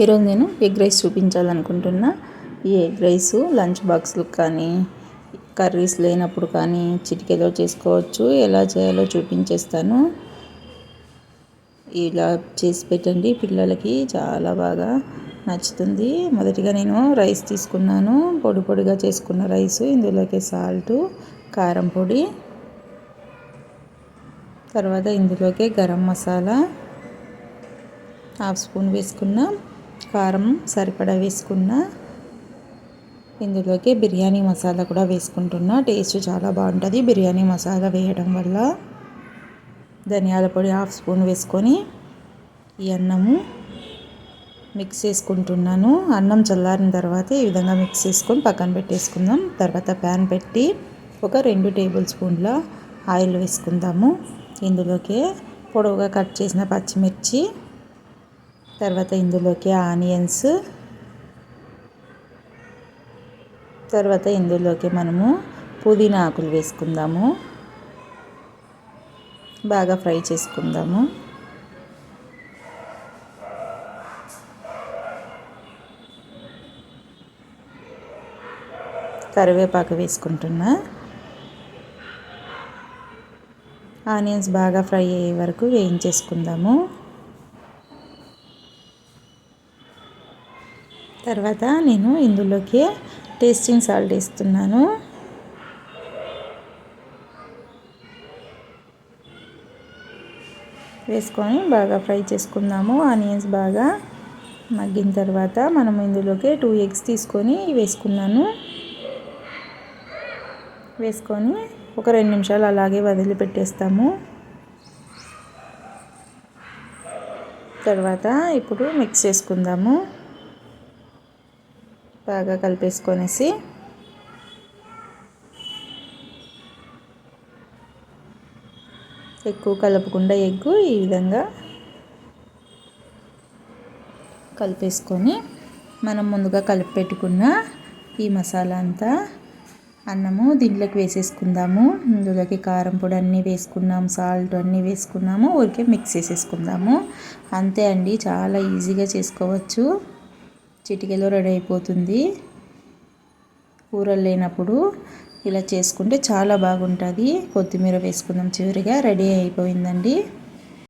ఈరోజు నేను egg rice చూపించాలనుకుంటున్నా. ఈ ఎగ్ రైస్ లంచ్ బాక్స్లకు కానీ కర్రీస్ లేనప్పుడు కానీ చిటికెలో చేసుకోవచ్చు. ఎలా చేయాలో చూపించేస్తాను. ఇలా చేసి పెట్టండి. పిల్లలకి చాలా బాగా నచ్చుతుంది. మొదటిగా నేను రైస్ తీసుకున్నాను. పొడి పొడిగా చేసుకున్న రైస్ ఇందులోకి సాల్ట్ కారం పొడి. తర్వాత ఇందులోకి గరం మసాలా. హాఫ్ స్పూన్ వేసుకున్న కారం సరిపడా వేసుకున్న ఇందులోకి బిర్యానీ మసాలా కూడా వేసుకుంటున్నా. టేస్ట్ చాలా బాగుంటుంది. బిర్యానీ మసాలా వేయడం వల్ల ధనియాల పొడి హాఫ్ స్పూన్ వేసుకొని ఈ అన్నము మిక్స్ చేసుకుంటున్నాను. అన్నం చల్లారిన తర్వాత ఈ విధంగా మిక్స్ చేసుకొని పక్కన పెట్టేసుకుందాం. తర్వాత ప్యాన్ పెట్టి ఒక రెండు టేబుల్ స్పూన్ల ఆయిల్ వేసుకుందాము. ఇందులోకి పొడవుగా కట్ చేసిన పచ్చిమిర్చి తర్వాత ఇందులోకి ఆనియన్స్. తర్వాత ఇందులోకి మనము పుదీనా ఆకులు వేసుకుందాము. బాగా ఫ్రై చేసుకుందాము. కరివేపాకు వేసుకుంటున్నా. ఆనియన్స్ బాగా ఫ్రై అయ్యే వరకు వేయించేసుకుందాము. తర్వాత నేను ఇందులోకి టేస్టింగ్ సాల్ట్ వేస్తున్నాను. వేసుకొని బాగా ఫ్రై చేసుకుందాము. ఆనియన్స్ బాగా మగ్గిన తర్వాత మనం ఇందులోకి టూ ఎగ్స్ తీసుకొని వేసుకున్నాను. వేసుకొని ఒక రెండు నిమిషాలు అలాగే వదిలిపెట్టేస్తాము. తర్వాత ఇప్పుడు మిక్స్ చేసుకుందాము. బాగా కలిపేసుకొనేసి ఎక్కువ కలపకుండా ఎగ్గు ఈ విధంగా కలిపేసుకొని మనం ముందుగా కలిపి పెట్టుకున్న ఈ మసాలా అంతా అన్నము దీంట్లోకి వేసేసుకుందాము. ఇందులోకి కారం పొడి అన్నీ వేసుకున్నాము సాల్ట్ అన్నీ వేసుకున్నాము ఊరికే మిక్స్ చేసేసుకుందాము. అంతే అండి చాలా ఈజీగా చేసుకోవచ్చు. చిటికెలో రెడీ అయిపోతుంది. కూరలు లేనప్పుడు ఇలా చేసుకుంటే చాలా బాగుంటుంది. కొత్తిమీర వేసుకుందాం చివరిగా రెడీ అయిపోయిందండి.